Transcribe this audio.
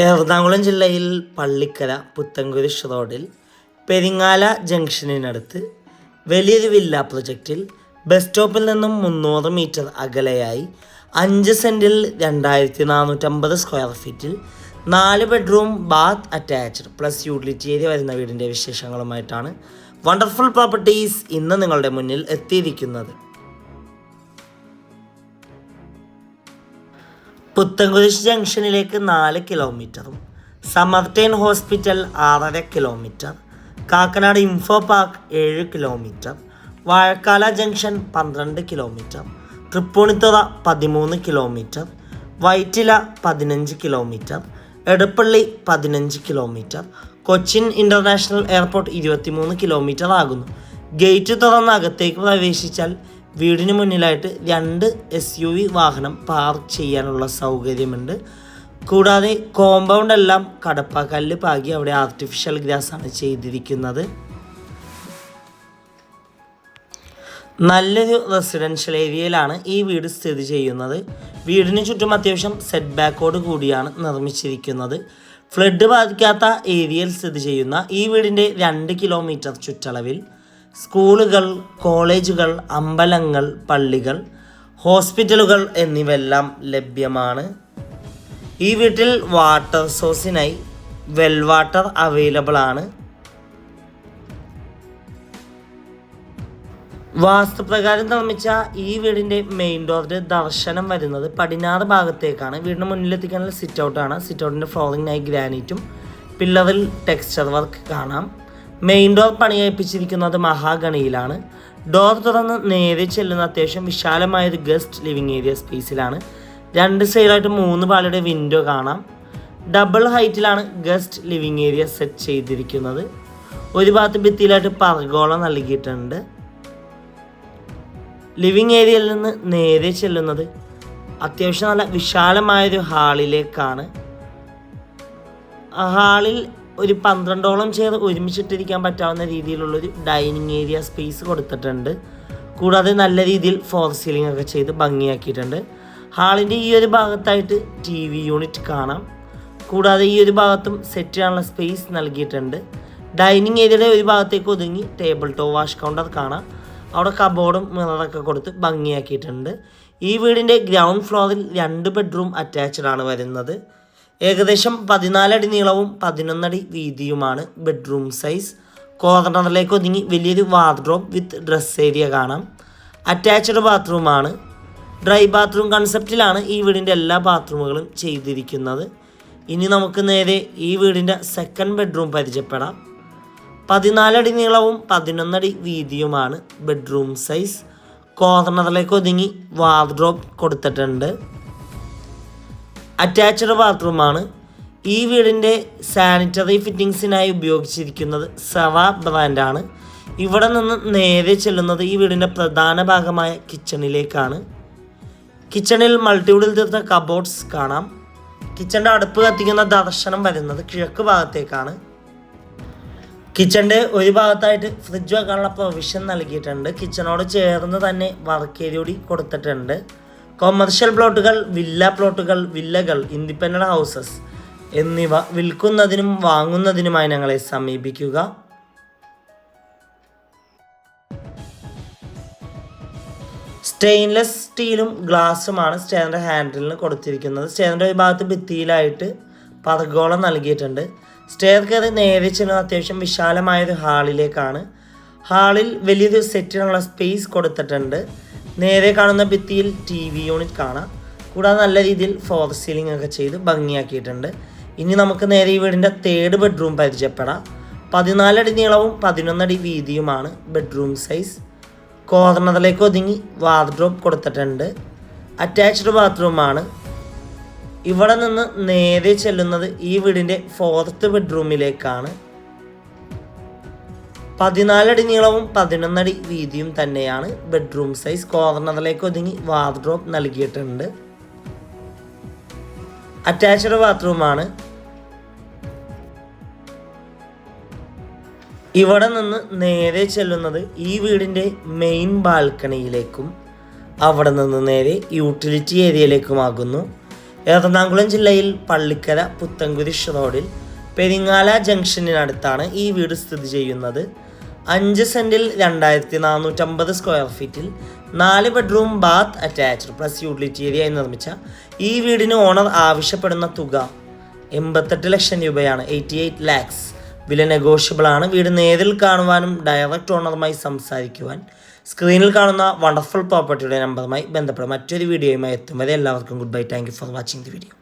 എറണാകുളം ജില്ലയിൽ പള്ളിക്കര പുത്തൻകുരിശ് റോഡിൽ പെരിങ്ങാല ജംഗ്ഷനിനടുത്ത് വലിയൊരു വില്ല പ്രൊജക്റ്റിൽ ബസ് സ്റ്റോപ്പിൽ നിന്നും മുന്നൂറ് മീറ്റർ അകലെയായി അഞ്ച് സെന്റിൽ രണ്ടായിരത്തി നാനൂറ്റമ്പത് സ്ക്വയർ ഫീറ്റിൽ നാല് bedroom bath attached plus utility area വരുന്ന വീടിന്റെ വിശേഷങ്ങളുമായിട്ടാണ് വണ്ടർഫുൾ പ്രോപ്പർട്ടീസ് ഇന്ന് നിങ്ങളുടെ മുന്നിൽ എത്തിയിരിക്കുന്നത്. പുത്തൻകുരിശ് ജംഗ്ഷനിലേക്ക് നാല് കിലോമീറ്ററും സമർടൈൻ ഹോസ്പിറ്റൽ ആറര കിലോമീറ്റർ കാക്കനാട് ഇൻഫോ പാർക്ക് ഏഴ് കിലോമീറ്റർ വാഴക്കാല ജംഗ്ഷൻ പന്ത്രണ്ട് കിലോമീറ്റർ തൃപ്പൂണിത്തുറ പതിമൂന്ന് കിലോമീറ്റർ വൈറ്റില പതിനഞ്ച് കിലോമീറ്റർ എടപ്പള്ളി പതിനഞ്ച് കിലോമീറ്റർ കൊച്ചിൻ ഇന്റർനാഷണൽ എയർപോർട്ട് ഇരുപത്തിമൂന്ന് കിലോമീറ്റർ ആകുന്നു. ഗേറ്റ് തുറന്ന് അകത്തേക്ക് പ്രവേശിച്ചാൽ വീടിന് മുന്നിലായിട്ട് രണ്ട് എസ് യു വി വാഹനം പാർക്ക് ചെയ്യാനുള്ള സൗകര്യമുണ്ട്. കൂടാതെ കോമ്പൗണ്ട് എല്ലാം കടപ്പാക്കല്ല് പാകി അവിടെ ആർട്ടിഫിഷ്യൽ ഗ്രാസ് ആണ് ചെയ്തിരിക്കുന്നത്. നല്ലൊരു റെസിഡൻഷ്യൽ ഏരിയയിലാണ് ഈ വീട് സ്ഥിതി ചെയ്യുന്നത്. വീടിന് ചുറ്റും അത്യാവശ്യം സെറ്റ് ബാക്കോട് കൂടിയാണ് നിർമ്മിച്ചിരിക്കുന്നത്. ഫ്ലഡ് ബാധിക്കാത്ത ഏരിയയിൽ സ്ഥിതി ചെയ്യുന്ന ഈ വീടിന്റെ രണ്ട് കിലോമീറ്റർ ചുറ്റളവിൽ. സ്കൂളുകൾ കോളേജുകൾ അമ്പലങ്ങൾ പള്ളികൾ ഹോസ്പിറ്റലുകൾ എന്നിവയെല്ലാം ലഭ്യമാണ്. ഈ വീട്ടിൽ വാട്ടർ സോഴ്സിനായി വെൽ വാട്ടർ അവൈലബിൾ ആണ്. വാസ്തുപ്രകാരം നിർമ്മിച്ച ഈ വീടിന്റെ മെയിൻ ഡോറിന്റെ ദർശനം വരുന്നത് പടിഞ്ഞാറ് ഭാഗത്തേക്കാണ്. വീടിന് മുന്നിലെത്തിക്കാനുള്ള സിറ്റ് ഔട്ടാണ്. സിറ്റ് ഔട്ടിന്റെ ഫ്ലോറിങ്ങിനായി ഗ്രാനൈറ്റും പില്ലറിൽ ടെക്സ്ചർ വർക്ക് കാണാം. മെയിൻ ഡോർ പണിയപ്പിച്ചിരിക്കുന്നത് മഹാഗണിയിലാണ്. ഡോർ തുറന്ന് നേരെ ചെല്ലുന്ന അത്യാവശ്യം വിശാലമായ ഒരു ഗസ്റ്റ് ലിവിങ് ഏരിയ സ്പേസിലാണ്. രണ്ട് സൈഡായിട്ട് മൂന്ന് പാളിയുടെ വിൻഡോ കാണാം. ഡബിൾ ഹൈറ്റിലാണ് ഗസ്റ്റ് ലിവിങ് ഏരിയ സെറ്റ് ചെയ്തിരിക്കുന്നത്. ഒരു ഭാഗത്ത് ഭിത്തിയിലായിട്ട് പർഗോള നൽകിയിട്ടുണ്ട്. ലിവിങ് ഏരിയയിൽ നിന്ന് നേരെ ചെല്ലുന്നത് അത്യാവശ്യം നല്ല വിശാലമായൊരു ഹാളിലേക്കാണ്. ഹാളിൽ ഒരു പന്ത്രണ്ടോളം ചെയർ ഒരുമിച്ചിട്ടിരിക്കാൻ പറ്റാവുന്ന രീതിയിലുള്ളൊരു ഡൈനിങ് ഏരിയ സ്പേസ് കൊടുത്തിട്ടുണ്ട്. കൂടാതെ നല്ല രീതിയിൽ ഫോർ സീലിംഗ് ഒക്കെ ചെയ്ത് ഭംഗിയാക്കിയിട്ടുണ്ട്. ഹാളിന്റെ ഈ ഒരു ഭാഗത്തായിട്ട് ടി വി യൂണിറ്റ് കാണാം. കൂടാതെ ഈ ഒരു ഭാഗത്തും സെറ്റ് ചെയ്യാനുള്ള സ്പേസ് നൽകിയിട്ടുണ്ട്. ഡൈനിങ് ഏരിയയുടെ ഒരു ഭാഗത്തേക്ക് ഒതുങ്ങി ടേബിൾ ടോപ്പ് വാഷ് കൗണ്ടർ കാണാം. അവിടെ കബോർഡും മിററൊക്കെ കൊടുത്ത് ഭംഗിയാക്കിയിട്ടുണ്ട്. ഈ വീടിന്റെ ഗ്രൗണ്ട് ഫ്ലോറിൽ രണ്ട് ബെഡ്റൂം അറ്റാച്ച്ഡ് ആണ് വരുന്നത്. ഏകദേശം പതിനാലടി നീളവും പതിനൊന്നടി വീതിയുമാണ് ബെഡ്റൂം സൈസ് കോർണറിലേക്ക് ഒതുങ്ങി വലിയൊരു വാർഡ്രോബ് വിത്ത് ഡ്രസ് ഏരിയ കാണാം. അറ്റാച്ച്ഡ് ബാത്റൂമാണ് ഡ്രൈ ബാത്റൂം കൺസെപ്റ്റിലാണ് ഈ വീടിന്റെ എല്ലാ ബാത്റൂമുകളും ചെയ്തിരിക്കുന്നത്. ഇനി നമുക്ക് നേരെ ഈ വീടിന്റെ സെക്കൻഡ് ബെഡ്റൂം പരിചയപ്പെടാം. പതിനാലടി നീളവും പതിനൊന്നടി വീതിയുമാണ് ബെഡ്റൂം സൈസ് കോർണറിലേക്ക് ഒതുങ്ങി വാർഡ്രോബ് കൊടുത്തിട്ടുണ്ട്. അറ്റാച്ച്ഡ് ബാത്റൂമാണ് ഈ വീടിന്റെ സാനിറ്ററി ഫിറ്റിങ്സിനായി ഉപയോഗിച്ചിരിക്കുന്നത് സവ ബ്രാൻഡാണ് ഇവിടെ നിന്ന് നേരെ ചെല്ലുന്നത് ഈ വീടിന്റെ പ്രധാന ഭാഗമായ കിച്ചണിലേക്കാണ് കിച്ചണിൽ മൾട്ടിവുഡിൽ തീർത്ത കബോർഡ്സ് കാണാം. കിച്ചന്റെ അടുപ്പ് കത്തിക്കുന്ന ദർശനം വരുന്നത് കിഴക്ക് ഭാഗത്തേക്കാണ്. കിച്ചന്റെ ഒരു ഭാഗത്തായിട്ട് ഫ്രിഡ്ജ് വെക്കാനുള്ള പ്രൊവിഷൻ നൽകിയിട്ടുണ്ട്. കിച്ചണോട് ചേർന്ന് തന്നെ വർക്ക് ഏരിയ കൂടി കൊടുത്തിട്ടുണ്ട്. കൊമേർഷ്യൽ പ്ലോട്ടുകൾ വില്ല പ്ലോട്ടുകൾ വില്ലകൾ ഇൻഡിപെൻഡന്റ് ഹൗസസ് എന്നിവ വിൽക്കുന്നതിനും വാങ്ങുന്നതിനുമായി ഞങ്ങളെ സമീപിക്കുക. സ്റ്റെയിൻലെസ് സ്റ്റീലും ഗ്ലാസ്സുമാണ് സ്റ്റെയറിന്റെ ഹാൻഡിലിന് കൊടുത്തിരിക്കുന്നത്. സ്റ്റെയറിന്റെ ഒരു ഭാഗത്ത് ഭിത്തിയിലായിട്ട് പതകോളം നൽകിയിട്ടുണ്ട്. സ്റ്റെയർ കയറി നേരെ ചെല്ലുന്ന അത്യാവശ്യം വിശാലമായൊരു ഹാളിലേക്കാണ്. ഹാളിൽ വലിയൊരു സെറ്റിനുള്ള സ്പേസ് കൊടുത്തിട്ടുണ്ട്. നേരെ കാണുന്ന ഭിത്തിയിൽ ടി വി യൂണിറ്റ് കാണാം. കൂടാതെ നല്ല രീതിയിൽ ഫോർ സീലിംഗ് ഒക്കെ ചെയ്ത് ഭംഗിയാക്കിയിട്ടുണ്ട്. ഇനി നമുക്ക് നേരെ ഈ വീടിന്റെ തേർഡ് ബെഡ്റൂം പരിചയപ്പെടാം. പതിനാലടി നീളവും പതിനൊന്നടി വീതിയുമാണ് ബെഡ്റൂം സൈസ് കോർണറിലേക്ക് ഒതുങ്ങി വാർഡ്രോബ് കൊടുത്തിട്ടുണ്ട്. അറ്റാച്ച്ഡ് ബാത്റൂമാണ് ഇവിടെ നിന്ന് നേരെ ചെല്ലുന്നത് ഈ വീടിന്റെ ഫോർത്ത് ബെഡ്റൂമിലേക്കാണ് പതിനാലടി നീളവും പതിനൊന്നടി വീതിയും തന്നെയാണ് ബെഡ്റൂം സൈസ് കോർണറിലേക്ക് ഒതുങ്ങി വാർഡ്രോബ് നൽകിയിട്ടുണ്ട്. അറ്റാച്ച്ഡ് ബാത്റൂമാണ് ഇവിടെ നിന്ന് നേരെ ചെല്ലുന്നത് ഈ വീടിന്റെ മെയിൻ ബാൽക്കണിയിലേക്കും അവിടെ നിന്ന് നേരെ യൂട്ടിലിറ്റി ഏരിയയിലേക്കുമാകുന്നു എറണാകുളം ജില്ലയിൽ പള്ളിക്കര പുത്തൻകുരിശ് റോഡിൽ പെരിങ്ങാല ജംഗ്ഷനിനടുത്താണ് ഈ വീട് സ്ഥിതി ചെയ്യുന്നത്. അഞ്ച് സെന്റിൽ രണ്ടായിരത്തി നാനൂറ്റമ്പത് സ്ക്വയർ ഫീറ്റിൽ നാല് bedroom bath attached plus utility ഏരിയയായി നിർമ്മിച്ച ഈ വീടിന് ഓണർ ആവശ്യപ്പെടുന്ന തുക എൺപത്തെട്ട് ലക്ഷം രൂപയാണ്. എയ്റ്റി എയ്റ്റ് ലാക്സ് വില നെഗോഷ്യബിൾ ആണ്. വീട് നേരിൽ കാണുവാനും ഡയറക്റ്റ് ഓണറുമായി സംസാരിക്കുവാൻ സ്ക്രീനിൽ കാണുന്ന വണ്ടർഫുൾ പ്രോപ്പർട്ടിയുടെ നമ്പറുമായി ബന്ധപ്പെടും മറ്റൊരു വീഡിയോയുമായി എത്തും. വരെ എല്ലാവർക്കും good bye thank you for watching the video